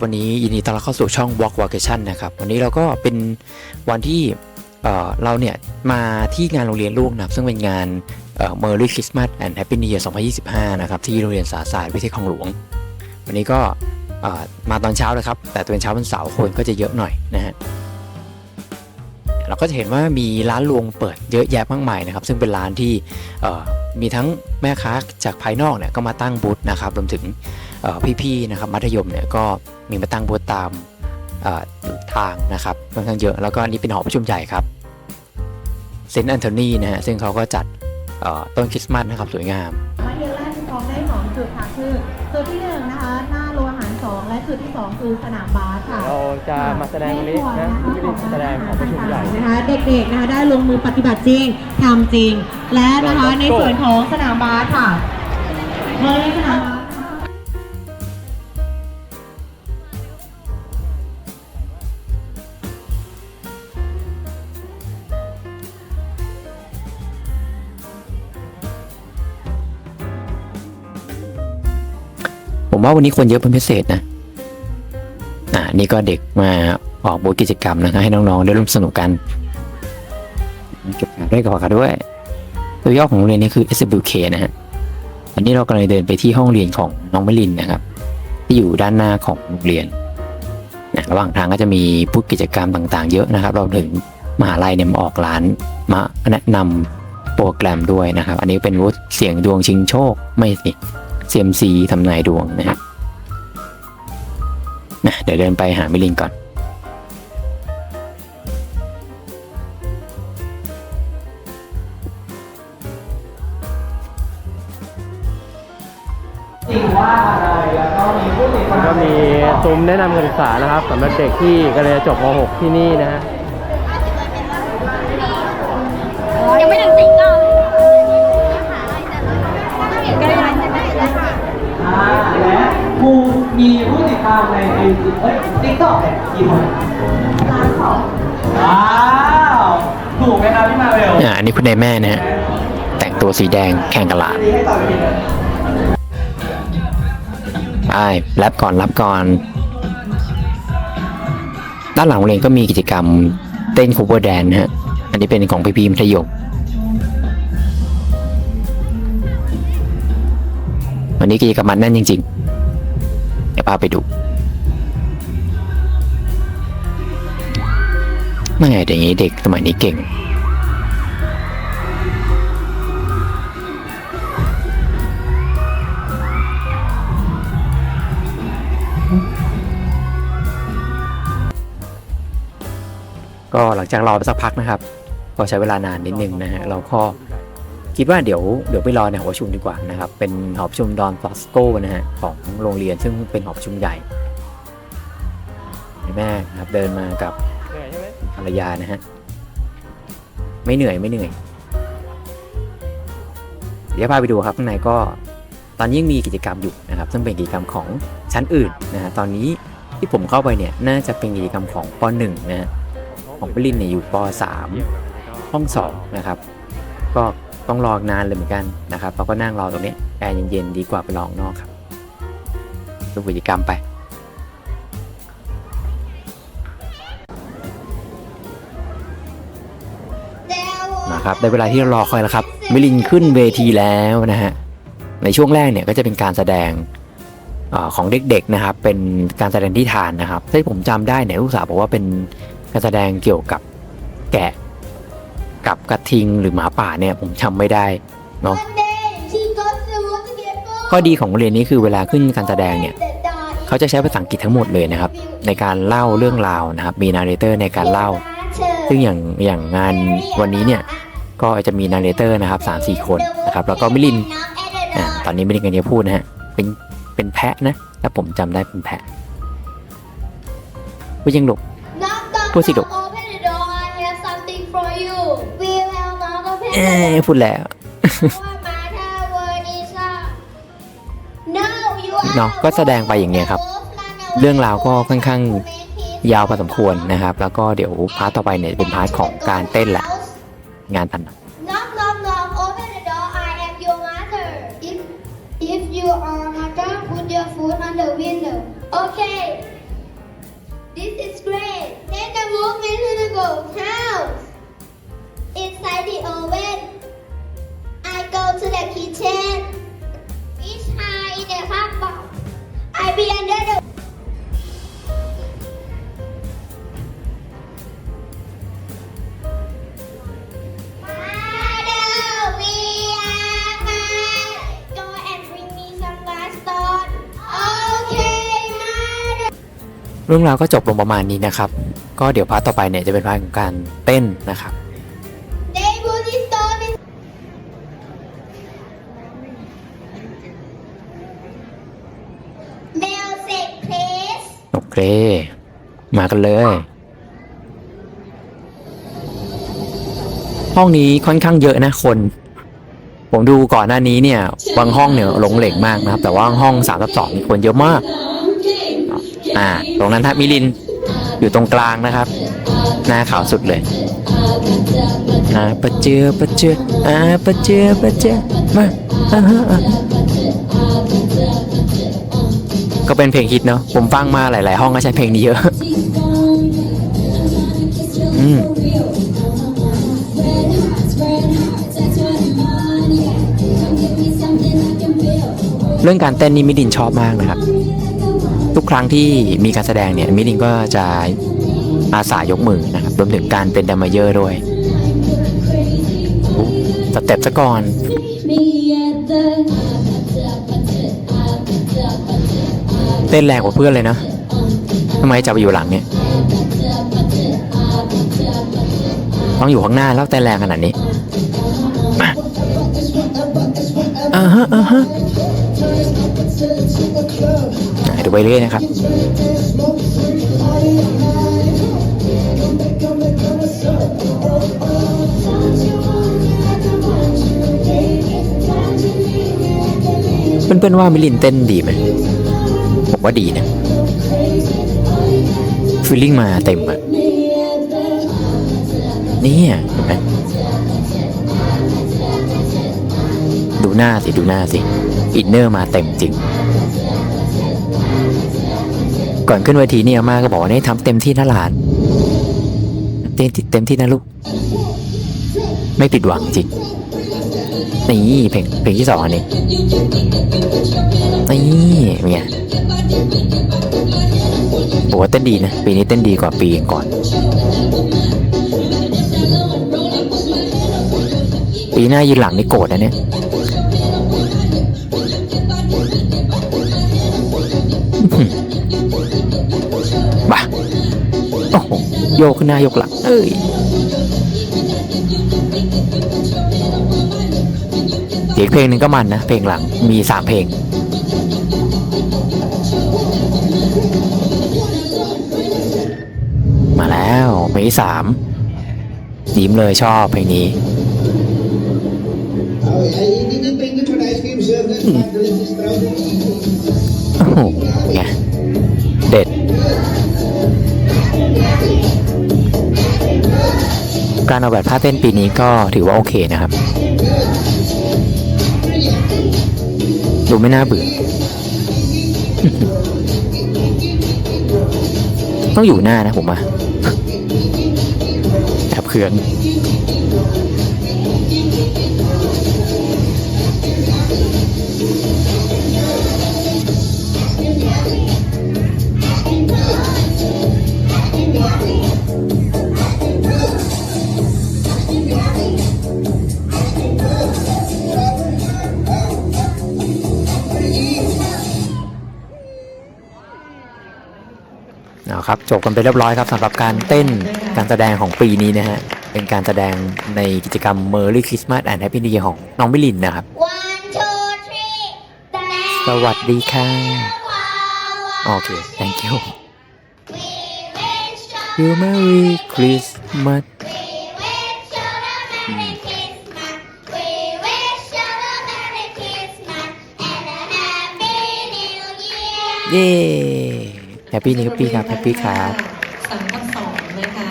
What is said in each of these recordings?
ับวันนี้ยินดีต้อนรับเข้าสู่ช่อง Walk Vacation นะครับวันนี้เราก็เป็นวันที่เเราเนี่ยมาที่งานโรงเรียนลูกนะครับซึ่งเป็นงานเอ่อ Merry Christmas and Happy New Year 2025 นะครับที่โรงเรียนสาศาสตร์วิเทศคลองหลวง วันนี้ก็มาตอนเช้าเลยครับ แต่ตัวเป็นเช้าวันเสาร์คนก็จะเยอะหน่อยนะฮะเราก็จะเห็นว่ามีร้านรวงเปิดเยอะแยะมากมายนะครับซึ่งเป็นร้านที่มีทั้งแม่ค้าจากภายนอกเนี่ยก็มาตั้งบูธนะครับรวมถึง พี่ๆนะครับมัธยมเนี่ยก็มีมาตั้งบูธตามเอ่อทางนะครับค่อนข้างเยอะแล้วก็อันนี้เป็นหอประชุมใหญ่ครับเซนต์แอนโทนีนะฮะซึ่งเขาก็จัดเอ่อต้นคริสต์มาสนะครับสวยงามมาเรียนแรกที่พร้อมได้สองจุดค่ะคือจุดที่หนึ่งนะคะหน้าโรงอาหารสองและจุดที่สองคือสนามบาสค่ะเราจะมาแสดงวันนี้นะไม่ได้แสดงของประชุมใหญ่นะคะเด็กๆนะคะได้ลงมือปฏิบัติจริงทำจริง และนะคะในส่วนของสนามบาสค่ะเมื่อสนามบาส ผมว่าวันนี้คนเยอะเป็นพิเศษนะอ่านี่ก็เด็กมาออกบูธกิจกรรมนะครับให้น้องๆได้ร่วมสนุกกันเก็บฝากด้วยกับฝาด้วย ตัวย่อของโรงเรียนนี้คือ SWK นะฮะอันนี้เรากำลังเดินไปที่ห้องเรียนของน้องมลินนะครับ ที่อยู่ด้านหน้าของโรงเรียนนะระหว่างทางก็จะมีพูดกิจกรรมต่างๆ เยอะนะครับ เราถึงมหาลัยเนี่ยมาออกร้านมาแนะนำโปรแกรมด้วยนะครับ อันนี้เป็นวุฒิเสียงดวงชิงโชคไม่สิ CMC ทำนายดวงนะฮะนะเดี๋ยวเดินไปหามิลินก่อน ก็มีซุ้มแนะนำการศึกษานะครับสำหรับเด็กที่กำลังจะจบม .6 ที่นี่นะฮะ มีผู้ติดตามในไอจีเอ้ยติ๊กต็อกเนี่ยกี่คนล้านสองว้าวถูกไหมครับพี่มาเวลอ่าอันนี้คุณนายแม่นะฮะแต่งตัวสีแดงแข่งกับหลานดีให้ต่อไปเลย ไปรับก่อนรับก่อน ด้านหลังโรงเรียนก็มีกิจกรรมเต้น cover dance นฮะ อันนี้เป็นของพี่พีมัธยมวันนี้กิจกรรมมันแน่นจริง ๆาไปดูไม่ไงเดี๋ยวนี้เด็กสมัยนี้เก่ง ก็หลังจากรอไปสักพักนะครับ ก็ใช้เวลานานนิดนึงนะฮะ เราก็ คิดว่าเดี๋ยวเดี๋ยวไปรอในหอประชุมดีกว่านะครับ เป็นหอประชุมดอนฟลอสโกนะฮะของโรงเรียนซึ่งเป็นหอประชุมใหญ่แม่ครับเดินมากับภรรยานะฮะไม่เหนื่อยไม่เหนื่อย เดี๋ยวพาไปดูครับข้างในก็ตอนนี้ยังมีกิจกรรมอยู่นะครับ ซึ่งเป็นกิจกรรมของชั้นอื่นนะฮะตอนนี้ที่ผมเข้าไปเนี่ยน่าจะเป็นกิจกรรมของป .1 นะฮะของปรินเนี่ยอยู่ป .3 ห้อง2นะครับ ก็ ต้องรอนานเลยเหมือนกันนะครับเราก็นั่งรอตรงนี้แอร์เย็นๆดีกว่าไปรอข้างนอกครับดูกิจกรรมไป นะครับได้เวลาที่เรารอคอยแล้วครับ มิลินขึ้นเวทีแล้วนะฮะ ในช่วงแรกเนี่ยก็จะเป็นการแสดงอของเด็กๆนะครับ เป็นการแสดงที่ทานนะครับที่ผมจำได้เนี่ยลูกสาวบอกว่าเป็นการแสดงเกี่ยวกับแกะ กับกระทิงหรือหมาป่าเนี่ยผมจำไม่ได้เนาะ ข้อดีของโรงเรียนนี้คือเวลาขึ้นการแสดงเนี่ยเขาจะใช้ภาษาอังกฤษทั้งหมดเลยนะครับ ในการเล่าเรื่องราวนะครับมีนาร์เรเตอร์ในการเล่า ซึ่งอย่างอย่างงานวันนี้เนี่ยก็จะมีนาร์เรเตอร์นะครับสามสี่คนนะครับแล้วก็มิลินอ่าตอนนี้มิลินกันจะพูดนะฮะเป็นเป็นแพะนะถ้าผมจำได้เป็นแพะพูดยังหลกพูดสิลูก เอ้ยพูดแล้ว What matter word is a No you are เนาะก็แสดงไปอย่างเงี้ยครับ เรื่องราวก็ค่อนข้างยาวพอสมควรนะครับ แล้วก็เดี๋ยวพาร์ทต่อไปเนี่ยเป็นพาร์ทของการเต้นแหละ งานพัน Knock knock knock open the door I am your mother If if you are mother put your foot on the window Okay This is great. Then the movement to the goat house. เรื่องราวก็จบลงประมาณนี้นะครับ ก็เดี๋ยวพาร์ทต่อไปเนี่ยจะเป็นพาร์ทของการเต้นนะครับ They put this stone in. Music, please. โอเค มากันเลย ห้องนี้ค่อนข้างเยอะนะคน ผมดูก่อนหน้านี้เนี่ย บางห้องเนี่ยหลงเหลงมากนะครับ แต่ว่าห้องสามสองมีคนเยอะมาก อ่า ตรงนั้นทับมิลินอยู่ตรงกลางนะครับ หน้าขาวสุดเลยอ่าปะเจือปะเจืออ่าปะเจือปะเจือมาอ่าฮะก็เป็นเพลงฮิตเนาะผมฟังมาหลาย ๆ ห้องก็ใช้เพลงนี้เยอะ อืมเรื่องการเต้นนี่มิดินชอบมากนะครับ ทุกครั้งที่มีการแสดงเนี่ยมิดินก็จะอาสายกมือนะครับรวมถึงการเป็นดัมเมเยอร์ด้วยสเต็ปซะก่อนเต้นแรงกว่าเพื่อนเลยนะทำไมจะไปอยู่หลังเนี่ย ต้องอยู่ข้างหน้าแล้วเต้นแรงขนาดนี้มาอ่าฮะอ่าฮะ อะดูไปเรื่อยนะครับเพื่อนๆว่ามิลินเต้นดีไหมผมว่าดีนะฟีลลิ่งมาเต็มอะนี่เห็นไหมดูหน้าสิ ดูหน้าสิ อินเนอร์มาเต็มจริง ก่อนขึ้นเวทีนี่อาม่าก็บอกว่าให้ทำเต็มที่นะหลาน เต็มที่เต็มที่นะลูก ไม่ผิดหวังจริงนี่เพลงเพลงที่สองนนี้นี่เนี่ยผมว่าเต้นดีนะ ปีนี้เต้นดีกว่าปีก่อน ปีหน้ายืนหลังนี่โกรธนะเนี่ย โยกขึ้นหน้าโยกหลังเอ้ยอีกเพลงหนึ่งก็มันนะ เพลงหลังมีสามเพลง มาแล้วเพลงที่สามยิ้มเลยชอบเพลงนี้โอ้โหไงเด็ด การออกแบบท่าเต้นปีนี้ก็ถือว่าโอเคนะครับ ดูไม่น่าเบื่อ ต้องอยู่หน้านะผมว่าแอบเคือง ครับจบกันไปเรียบร้อยครับสำหรับการเต้นการแสดงของปีนี้นะฮะเป็นการแสดงในกิจกรรม Merry Christmas and Happy New Year ของน้องมิลินนะครับ One, two, three. สวัสดีค่ะ Wow, โอเค thank you We wish you, you Merry Christmas we wish you a Merry Christmas. We wish you a Merry Christmas and a Happy New Year. เย้ Happy New Year ครับ Happy ครับสามทับสองนะคะ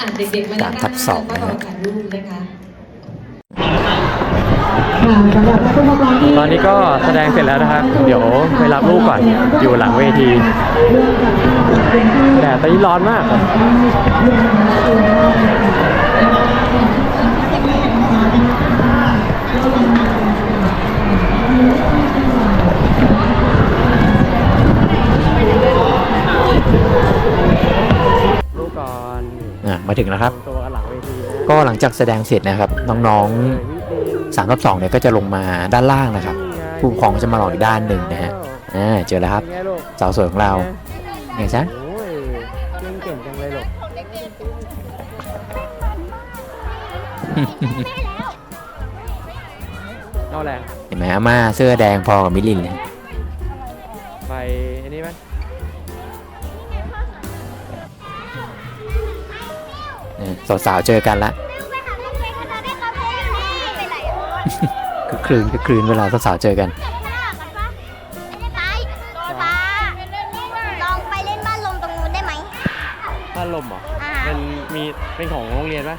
อะเด็กๆมาสามทับสองแล้วก็นะรฮะอถ่ายรูปนะคะค่ะสำหรับผู้ปกครองที่ตอนนี้ก็แสดงเสร็จแล้วนะครับ เดี๋ยวไปรับลูกก่อน อยู่หลังเวทีแดดตอนนี้ร้อนมากอะลูก ถึงแล้วครับ ตัวกันหลังเวทีนะก็หลังจากแสดงเสร็จนะครับ น้องๆ3กับ2เนี่ยก็จะลงมาด้านล่างนะครับ ผู้ปกครองก็จะมารออีกด้านหนึ่งนะฮะอ่าเจอแล้วครับ เป็นไงลูกสาวสวยของเราไงจ๊ะ โอ้ยเก่งเก่งจังเลยลูกเอาแหละ เห็นไหมอาม่าเสื้อแดงพอกับมิลินเลย สาวๆเจอกันละคือคลืนคือคลืนเวลาสาวๆเจอกันลองไปเล่นบ้านลมตรงนู้นได้ไหมบ้านลมเหรออ่าเป็นมีเป็นของโรงเรียนปะ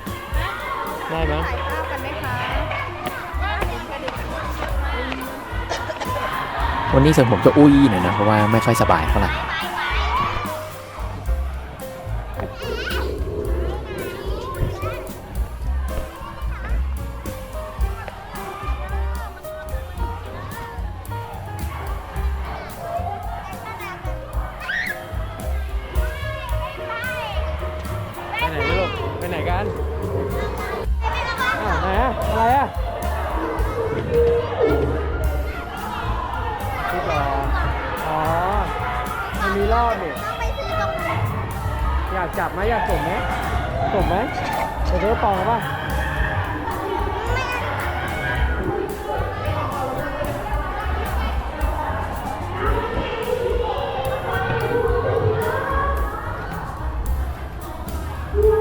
ได้ไหมถ่ายภาพกันไหมคะวันนี้เสริมผมจะอุ้ยหน่อยนะเพราะว่าไม่ค่อยสบายเท่าไหร่ อยากจับไหมอยากส่งไหมส่งไหมไปซื้อปองป่ะ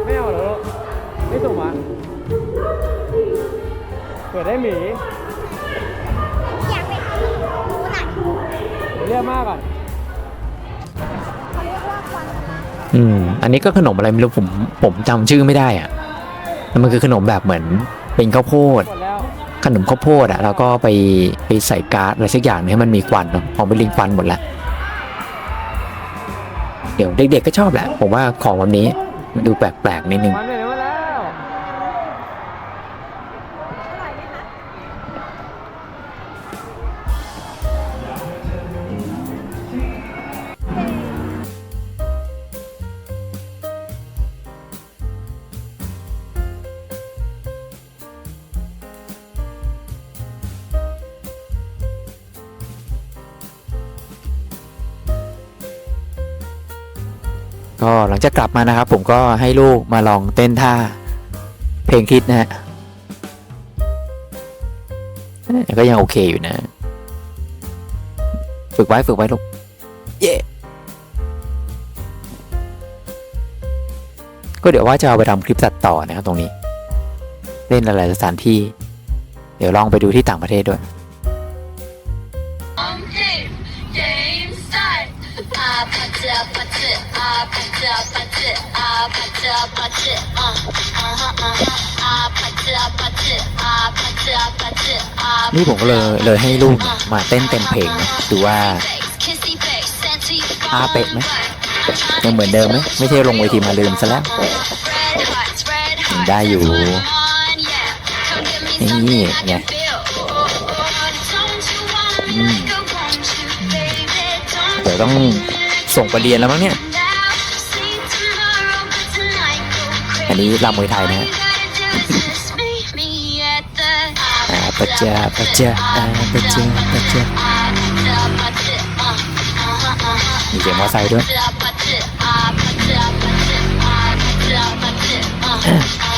ไม่เอาเหรอลูกไม่ส่งมาเปิดได้หมีอยากไปซื้อนู้นอะเรียกมากก่อน อืมอันนี้ก็ขนมอะไรไม่รู้ผมผมจำชื่อไม่ได้อะแต่มันคือขนมแบบเหมือนเป็นข้าวโพด ขนมข้าวโพดอะแล้วก็ไปไปใส่การ์ดอะไรสักอย่างให้มันมีควันเนาะของไปลิงควันหมดละเดี๋ยวเด็กๆก็ชอบแหละ ผมว่าของแบบนี้มันดูแปลกๆนิดนึง ก็หลังจากกลับมานะครับ ผมก็ให้ลูกมาลองเต้นท่าเพลงคิดนะฮะก็ยังโอเคอยู่นะ ฝึกไว้ฝึกไว้ลูกเย่ก็เดี๋ยวว่าจะเอาไปทำคลิปตัดต่อนะครับตรงนี้ เล่นอะไรสถานที่ เดี๋ยวลองไปดูที่ต่างประเทศด้วย Ah, put it up, put it up, put it up, put it up, put it up, put it uh, uh-huh, uh-huh. Ah, put it up, put it up, put it up, put it up. นี่ผมก็เลยเลยให้ลูกเนี่ยมาเต้นเต็มเพลงนะดูว่า Kissy face, sent to you อาเป๊ะไหมยังเหมือนเดิมไหมไม่ใช่ลงเวทีมาลืมซะแล้ว Red hearts, red ยัง hearts. ได้อยู่ Come on, yeah. Come give me นี่ something I ไง can feel. Oh, oh, don't you want me like I want you, baby? Don't เดี๋ยวต้อง ส่งไปเรียนแล้วมั้งเนี่ย now see tomorrow, but tonight go crazy. อันนี้รำมวยไทยนะฮะอาปะเจาปะเจาอาปะเจาปะเจามีเสียงมอเตอร์ไซค์ด้วย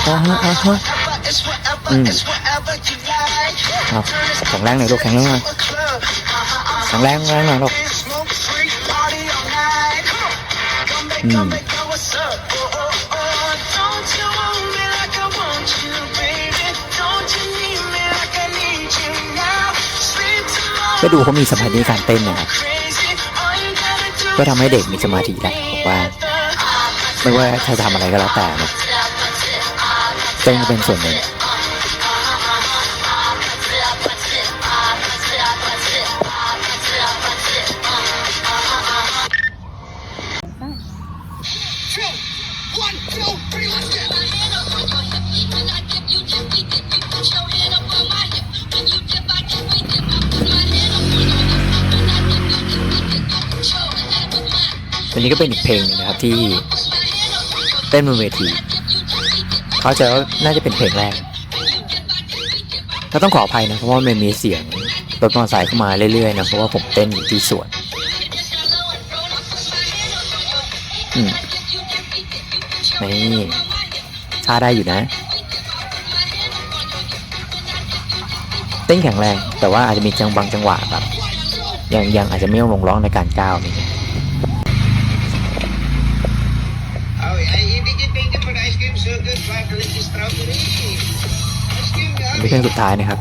อ่าฮะอ่าฮะอืมเอาแข็งแรงหน่อยลูกแข็งแรงหน่อยแข็งแรงแรงหน่อยลูก อืมก็ดูเขามีสมาธิการเต้นนะครับก็ทำให้เด็กมีสมาธิแหละผมว่า ไม่ว่าจะทำอะไรก็แล้วแต่นะเต้นก็เป็นส่วนหนึ่ง อันนี้ก็เป็นอีกเพลงนึงนะครับที่เต้นบนเวที เขาจะว่าน่าจะเป็นเพลงแรกก็ต้องขออภัยนะเพราะว่ามันมีเสียงรถมอเตอร์ไซค์เข้ามาเรื่อยๆนะเพราะว่าผมเต้นอยู่ที่สวนอืมนี่ท่าได้อยู่นะ เต้นแข็งแรง แต่ว่าอาจจะมีจังบางจังหวะแบบยังยังอาจจะไม่ลงร้องในการก้าวนี่ Oh, ja, je dikke pinken voor de ice cream circus, waar de lichtjes strawberry. Ice cream อันนี้ yummy. เพลงสุดท้ายนะครับ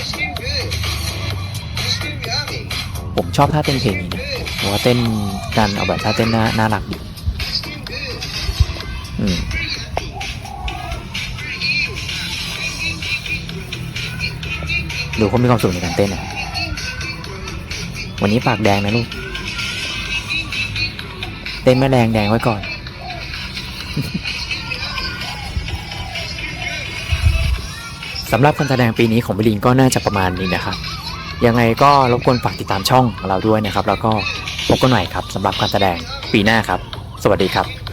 Ice cream good. Ice cream yummy. ผมชอบท่าเต้นเพลงนี้นะเพราะว่าเต้นการเอาแบบท่าเต้นน่าน่ารักดี Ice cream good. อืม ดูเขามีความสุขในการเต้นอะวันนี้ปากแดงนะลูก เต้นไม่แรงแดงไว้ก่อน สำหรับการแสดงปีนี้ของบิลินก็น่าจะประมาณนี้นะครับยังไงก็รบกวนฝากติดตามช่องของเราด้วยนะครับ แล้วก็พบกันใหม่ครับสำหรับการแสดงปีหน้าครับ สวัสดีครับ